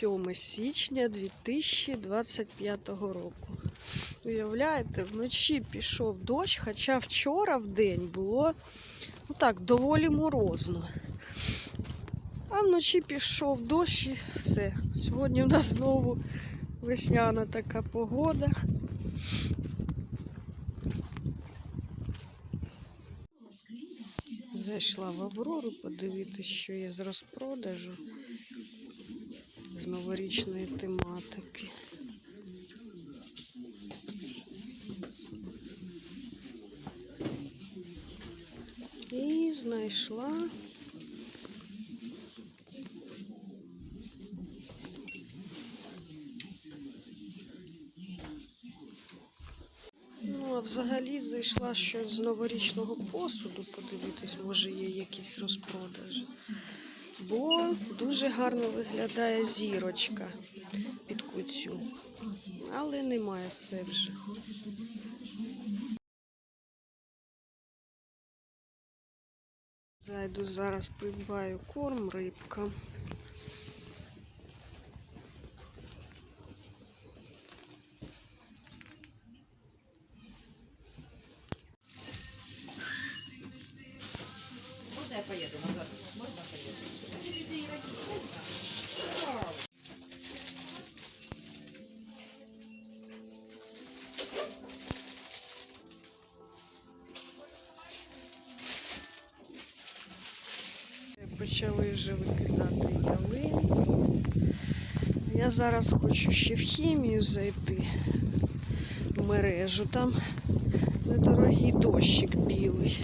7 січня 2025 року. Уявляєте, вночі пішов дощ, хоча вчора в день було ну так, доволі морозно. А вночі пішов дощ і все. Сьогодні в нас знову весняна така погода. Зайшла в Аврору подивитися, що є з розпродажу з новорічної тематики. І знайшла Ну, а взагалі зайшла щось з новорічного посуду подивитись, може є якісь розпродажі. Бо дуже гарно виглядає зірочка під куцю. Але немає це вже. Зайду зараз придбаю корм рибка. Можно я поеду? Можно поеду? Почали вже викидати ялин. Я зараз хочу ще в хімію зайти в мережу. Там недорогий дощик білий.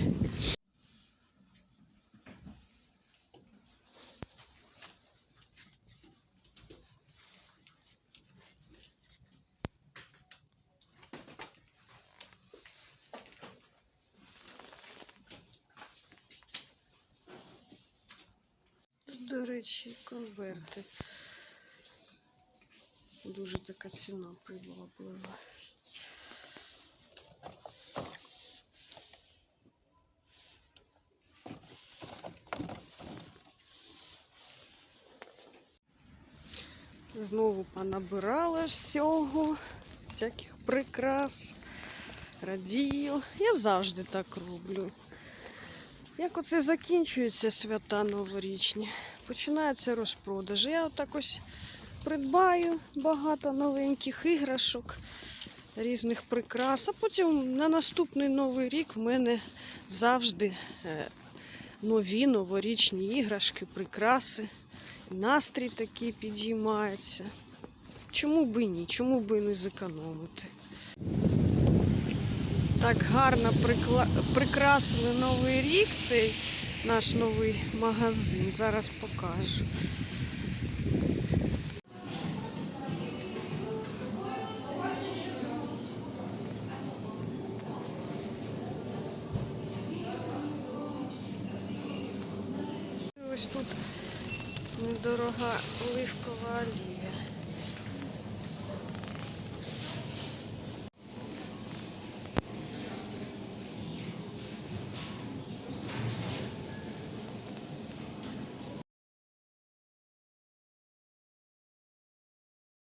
Тут, до речі, конверти. Дуже така ціна приваблива. Знову понабирала всього, всяких прикрас, радію. Я завжди так роблю. Як оце закінчуються свята новорічні, починається розпродаж. Я отак ось придбаю багато новеньких іграшок, різних прикрас, а потім на наступний новий рік в мене завжди е, нові новорічні іграшки, прикраси. Настрій такий підіймається. Чому би ні? Чому би не зекономити? Так гарно прикла... прикрасили новий рік цей наш новий магазин. Зараз покажу. Ось тут недорога оливкова олія.